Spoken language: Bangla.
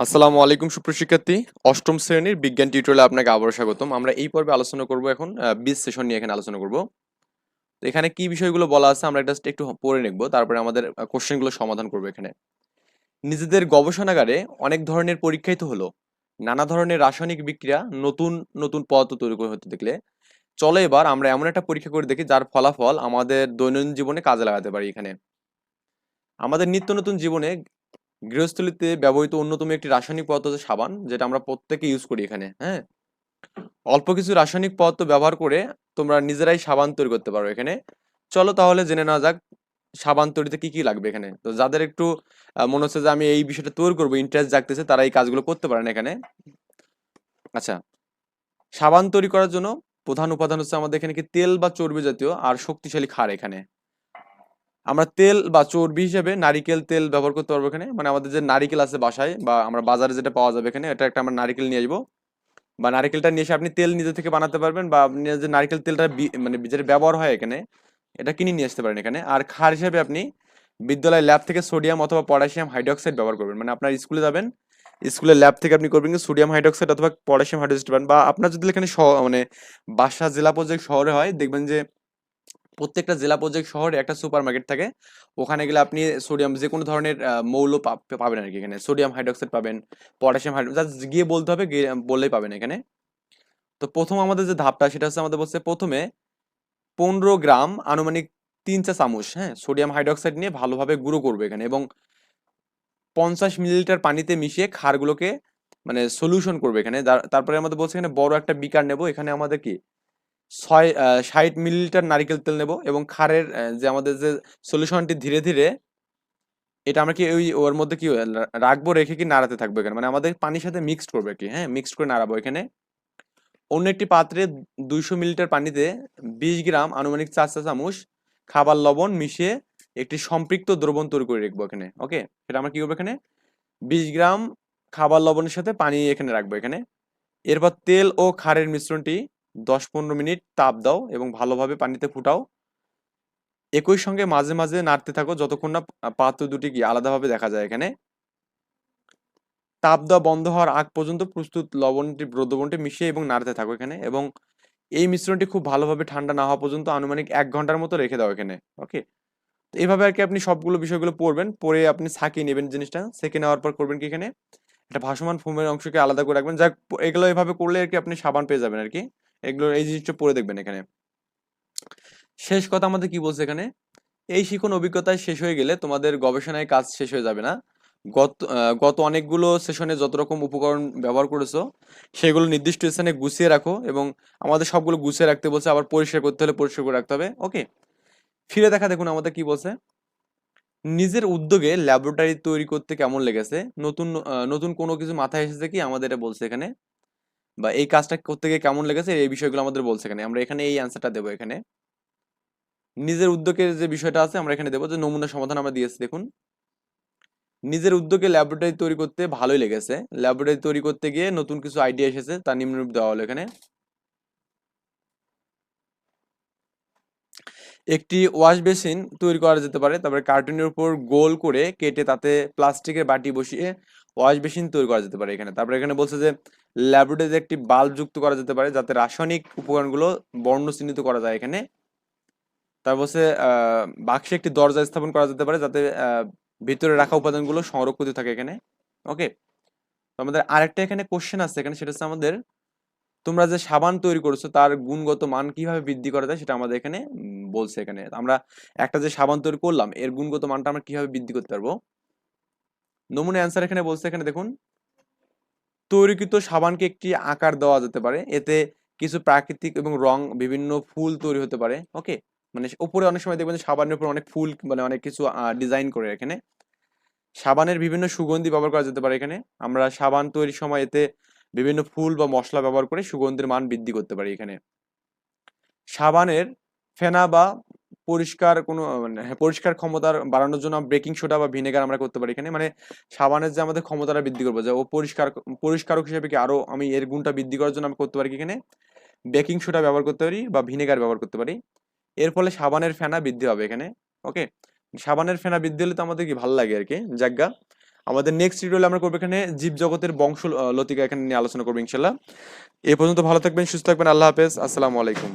আসসালামু আলাইকুম সুপ্রশিক্ষার্থী অষ্টম শ্রেণির বিজ্ঞান টিউটোরিয়ালে আপনাকে আবারও স্বাগতম। আমরা এই পর্বে আলোচনা করব এখন বিশ সেশন নিয়ে এখানে আলোচনা করব। তো এখানে কি বিষয়গুলো বলা আছে আমরা জাস্ট একটু পড়ে নেব, তারপরে আমাদের কোশ্চেনগুলো সমাধান করব এখানে। নিজেদের গবেষণাগারে অনেক ধরনের পরীক্ষাই তো হলো। নানা ধরনের রাসায়নিক বিক্রিয়া, নতুন নতুন পদার্থ তৈরি করে হতে দেখলে। চলো এবার আমরা এমন একটা পরীক্ষা করে দেখি যার ফলাফল আমাদের দৈনন্দিন জীবনে কাজে লাগাতে পারি এখানে। আমাদের নিত্য নতুন জীবনে গৃহস্থলীতে ব্যবহৃত অন্যতম একটি রাসায়নিক পদার্থ হচ্ছে সাবান, যেটা আমরা প্রত্যেকে ইউজ করি এখানে হ্যাঁ? অল্প কিছু রাসায়নিক পদার্থ ব্যবহার করে তোমরা নিজেরাই সাবান তৈরি করতে পারো এখানে। চলো তাহলে জেনে নেওয়া যাক সাবান তৈরিতে কি কি লাগবে এখানে। তো যাদের একটু মনে হচ্ছে যে আমি এই বিষয়টা তৈরি করব ইন্টারেস্ট জাগতেছে, তারা এই কাজগুলো করতে পারেন এখানে। আচ্ছা সাবান তৈরি করার জন্য প্রধান উপাদান হচ্ছে আমাদের এখানে কি তেল বা চর্বি জাতীয় আর শক্তিশালী খার এখানে। আমরা তেল বা চর্বি হিসেবে নারিকেল তেল ব্যবহার করতে পারব এখানে। মানে আমাদের যে নারিকেল আছে বাসায় বা আমরা বাজারে যেটা পাওয়া যাবে এখানে, এটা একটা আমরা নারিকেল নিয়ে আসব। বা নারিকেলটা নিয়ে এসে আপনি তেল নিজে থেকে বানাতে পারবেন বা আপনি যে নারিকেল তেলটা মানে যেটা ব্যবহার হয় এখানে, এটা কিনে নিয়ে আসতে পারেন এখানে। আর খার হিসেবে আপনি বিদ্যালয় ল্যাব থেকে সোডিয়াম অথবা পটাশিয়াম হাইড্রক্সাইড ব্যবহার করবেন। মানে আপনার স্কুলে যাবেন, স্কুলের ল্যাব থেকে আপনি করবেন সোডিয়াম হাইড্রক্সাইড অথবা পটাশিয়াম হাইড্রক্সাইড পাবেন। বা আপনার যদি এখানে মানে বাসা, জেলা পর্যায়ে শহরে হয়, দেখবেন যে প্রত্যেকটা জেলা পর্যায়ে শহরে একটা সুপার মার্কেট থাকে। ওখানে গেলে আপনি সোডিয়াম যে কোনো ধরনের মৌল পাবেন আর কি এখানে। সোডিয়াম হাইড্রক্সাইড পাবেন, পটাশিয়াম হাইড্রোক্সাইড গিয়ে বলতে হবে বললেই পাবেন এখানে। তো প্রথম আমাদের যে ধাপটা, সেটা হচ্ছে আমাদের বলছে প্রথমে পনেরো গ্রাম আনুমানিক তিন চা চামচ হ্যাঁ সোডিয়াম হাইড্রক্সাইড নিয়ে ভালোভাবে গুঁড়ো করবে এখানে এবং পঞ্চাশ মিলিলিটার পানিতে মিশিয়ে খারগুলোকে মানে সলিউশন করবে এখানে। তারপরে আমাদের বলছে এখানে বড় একটা বিকার নেব। এখানে আমাদের কি? ছয় ষাট মিলিলিটার নারিকেল তেল নেব এবং খারের যে আমাদের যে সলিউশনটি ধীরে ধীরে, এটা আমরা কি ওই, ওর মধ্যে কি রাখব, রেখে কি নাড়াতে থাকব এখানে? মানে আমাদের পানির সাথে মিক্সড করবে কি হ্যাঁ? মিক্সড করে নাড়াবো এখানে। অন্য একটি পাত্রে দুইশো মিলিলিটার পানিতে বিশ গ্রাম আনুমানিক চার চা চামচ খাবার লবণ মিশিয়ে একটি সম্পৃক্ত দ্রবণ তৈরি করে রাখব এখানে, ওকে? সেটা আমরা কি করব এখানে? বিশ গ্রাম খাবার লবণের সাথে পানি এখানে রাখব এখানে। এরপর তেল ও খারের মিশ্রণটি দশ পনেরো মিনিট তাপ দাও এবং ভালোভাবে পানিতে ফুটাও। একই সঙ্গে মাঝে মাঝে নাড়তে থাকো যতক্ষণ না পাত্র দুটি কি আলাদাভাবে দেখা যায় এখানে। তাপ দেওয়া বন্ধ হওয়ার আগ পর্যন্ত প্রস্তুত লবণটি দ্রবণটি মিশিয়ে এবং নাড়তে থাকো এখানে এবং এই মিশ্রণটি খুব ভালোভাবে ঠান্ডা না হওয়া পর্যন্ত আনুমানিক এক ঘণ্টার মতো রেখে দাও এখানে ওকে তো এইভাবে আর কি আপনি সবগুলো বিষয়গুলো পড়বেন পরে আপনি ছাকিয়ে নেবেন জিনিসটা সেকে নেওয়ার পর করবেন কি এখানে? একটা ভাসমান ফোমের অংশকে আলাদা করে রাখবেন। যাক, এগুলো এভাবে করলে আর কি আপনি সাবান পেয়ে যাবেন আর কি। এগুলো এই জিনিসটা পড়ে দেখবেন এখানে। শেষ কথা আমাদের কি বলছে এখানে? এই শিখন অভিজ্ঞতায় শেষ হয়ে গেলে তোমাদের গবেষণায় কাজ শেষ হয়ে যাবে না। গত গত অনেকগুলো সেশনে যত রকম উপকরণ ব্যবহার করেছ, সেগুলো নির্দিষ্ট স্থানে গুছিয়ে রাখো এবং আমাদের সবগুলো গুছিয়ে রাখতে বলছে, আবার পরিষ্কার করতে হলে পরিষ্কার করে রাখতে হবে। ওকে ফিরে দেখা দেখুন আমাদের কি বলছে? নিজের উদ্যোগে ল্যাবরেটরি তৈরি করতে কেমন লেগেছে? নতুন নতুন কোনো কিছু মাথায় এসেছে কি? আমাদের এটা বলছে এখানে। বা এই কাজটা করতে গিয়ে কেমন লেগেছে, এই বিষয়গুলো আমাদের বলছে এখানে। আমরা এখানে এই অ্যান্সারটা দেবো এখানে। নিজের উদ্যোগের যে বিষয়টা আছে আমরা এখানে দেবো যে নমুনা সমাধান আমরা দিয়েছি, দেখুন। নিজের উদ্যোগে ল্যাবরেটরি তৈরি করতে ভালোই লেগেছে। ল্যাবরেটরি তৈরি করতে গিয়ে নতুন কিছু আইডিয়া এসেছে, তা নিম্নরূপ দেওয়া হলো এখানে। একটি ওয়াশ বেসিন তৈরি করা যেতে পারে। তারপরে কার্টুনের উপর গোল করে কেটে তাতে প্লাস্টিকের বাটি বসিয়ে ওয়াশ বেসিন তৈরি করা যেতে পারে এখানে। তারপরে এখানে বলছে যে, ল্যাবরেটরিতে একটি বাল্ব যুক্ত করা যেতে পারে যাতে রাসায়নিক উপকরণগুলো বর্ণ চিহ্নিত করা যায় এখানে। তারপর হচ্ছে বাক্সে একটি দরজা স্থাপন করা যেতে পারে যাতে ভিতরে রাখা উপাদানগুলো সংরক্ষিত থাকে এখানে। ওকে? তো আমাদের আরেকটা এখানে কোশ্চেন আছে এখানে, সেটা হচ্ছে আমাদের তোমরা যে সাবান তৈরি করেছ, তার গুণগত মান কীভাবে বৃদ্ধি করা যায় সেটা আমাদের এখানে বলছে এখানে। আমরা একটা যে সাবান তৈরি করলাম, এর গুণগত মানটা আমরা কীভাবে বৃদ্ধি করতে পারব? নমুনা অ্যান্সার এখানে বলছে, এখানে দেখুন। তৈরিকৃত সাবানকে একটি আকার দেওয়া যেতে পারে। এতে কিছু প্রাকৃতিক এবং রং বিভিন্ন ফুল তৈরি হতে পারে, ওকে? মানে উপরে অনেক সময় দেখবেন সাবানের উপর অনেক ফুল মানে অনেক কিছু ডিজাইন করে এখানে। সাবানের বিভিন্ন সুগন্ধি ব্যবহার করা যেতে পারে এখানে। আমরা সাবান তৈরির সময় এতে বিভিন্ন ফুল বা মশলা ব্যবহার করে সুগন্ধির মান বৃদ্ধি করতে পারি এখানে। সাবানের ফেনা বা পরিষ্কার কোনো মানে হ্যাঁ, পরিষ্কার ক্ষমতার বাড়ানোর জন্য বেকিং সোডা বা ভিনেগার আমরা করতে পারি এখানে। মানে সাবানের যে আমাদের ক্ষমতাটা বৃদ্ধি করব যে ও পরিষ্কার পরিষ্কারক হিসেবে কি আরও আমি এর গুণটা বৃদ্ধি করার জন্য আমি করতে পারি এখানে? বেকিং সোডা ব্যবহার করতে পারি বা ভিনেগার ব্যবহার করতে পারি। এর ফলে সাবানের ফেনা বৃদ্ধি হবে এখানে ওকে? সাবানের ফেনা বৃদ্ধি হলে তো আমাদের কি ভালো লাগে আর কি জায়গা আমাদের নেক্সট ভিডিও আমরা করব এখানে জীবজগতের বংশ লতিকা এখানে নিয়ে আলোচনা করব ইনশাল্লাহ। এ পর্যন্ত ভালো থাকবেন, সুস্থ থাকবেন, আল্লাহ হাফেজ, আসসালামু আলাইকুম।